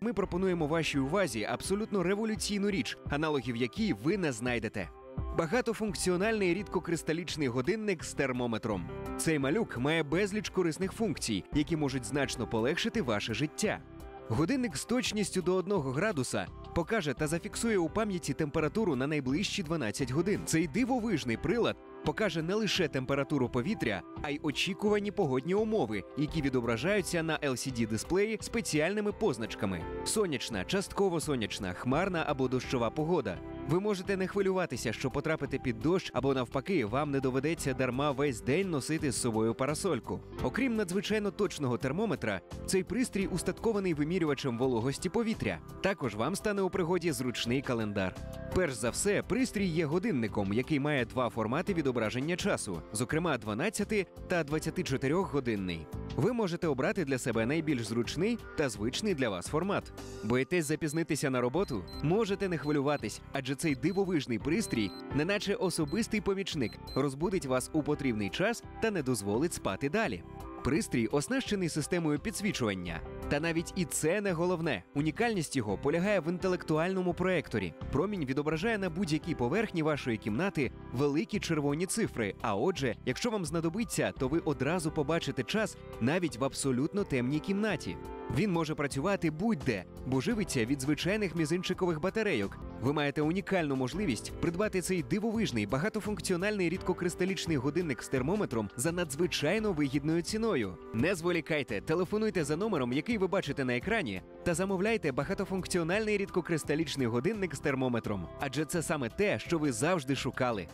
ми пропонуємо вашій увазі абсолютно революційну річ, аналогів якій ви не знайдете. Багатофункціональний рідкокристалічний годинник з термометром. Цей малюк має безліч корисних функцій, які можуть значно полегшити ваше життя. Годинник з точністю до 1 градуса покаже та зафіксує у пам'яті температуру на найближчі 12 годин. Цей дивовижний прилад покаже не лише температуру повітря, а й очікувані погодні умови, які відображаються на LCD-дисплеї спеціальними позначками: сонячна, частково сонячна, хмарна або дощова погода. Ви можете не хвилюватися, що потрапите під дощ, або навпаки, вам не доведеться дарма весь день носити з собою парасольку. Окрім надзвичайно точного термометра, цей пристрій устаткований вимірювачем вологості повітря. Також вам стане у пригоді зручний календар. Перш за все, пристрій є годинником, який має два формати відображення часу, зокрема 12 та 24 годинний. Ви можете обрати для себе найбільш зручний та звичний для вас формат. Боїтесь запізнитися на роботу? Можете не хвилюватись, адже цей дивовижний пристрій, неначе особистий помічник, розбудить вас у потрібний час та не дозволить спати далі. Пристрій оснащений системою підсвічування. Та навіть і це не головне. Унікальність його полягає в інтелектуальному проекторі. Промінь відображає на будь-якій поверхні вашої кімнати великі червоні цифри. А отже, якщо вам знадобиться, то ви одразу побачите час навіть в абсолютно темній кімнаті. Він може працювати будь-де, бо живиться від звичайних мізинчикових батарейок. Ви маєте унікальну можливість придбати цей дивовижний багатофункціональний рідкокристалічний годинник з термометром за надзвичайно вигідною ціною. Не зволікайте, телефонуйте за номером, який ви бачите на екрані, та замовляйте багатофункціональний рідкокристалічний годинник з термометром, адже це саме те, що ви завжди шукали.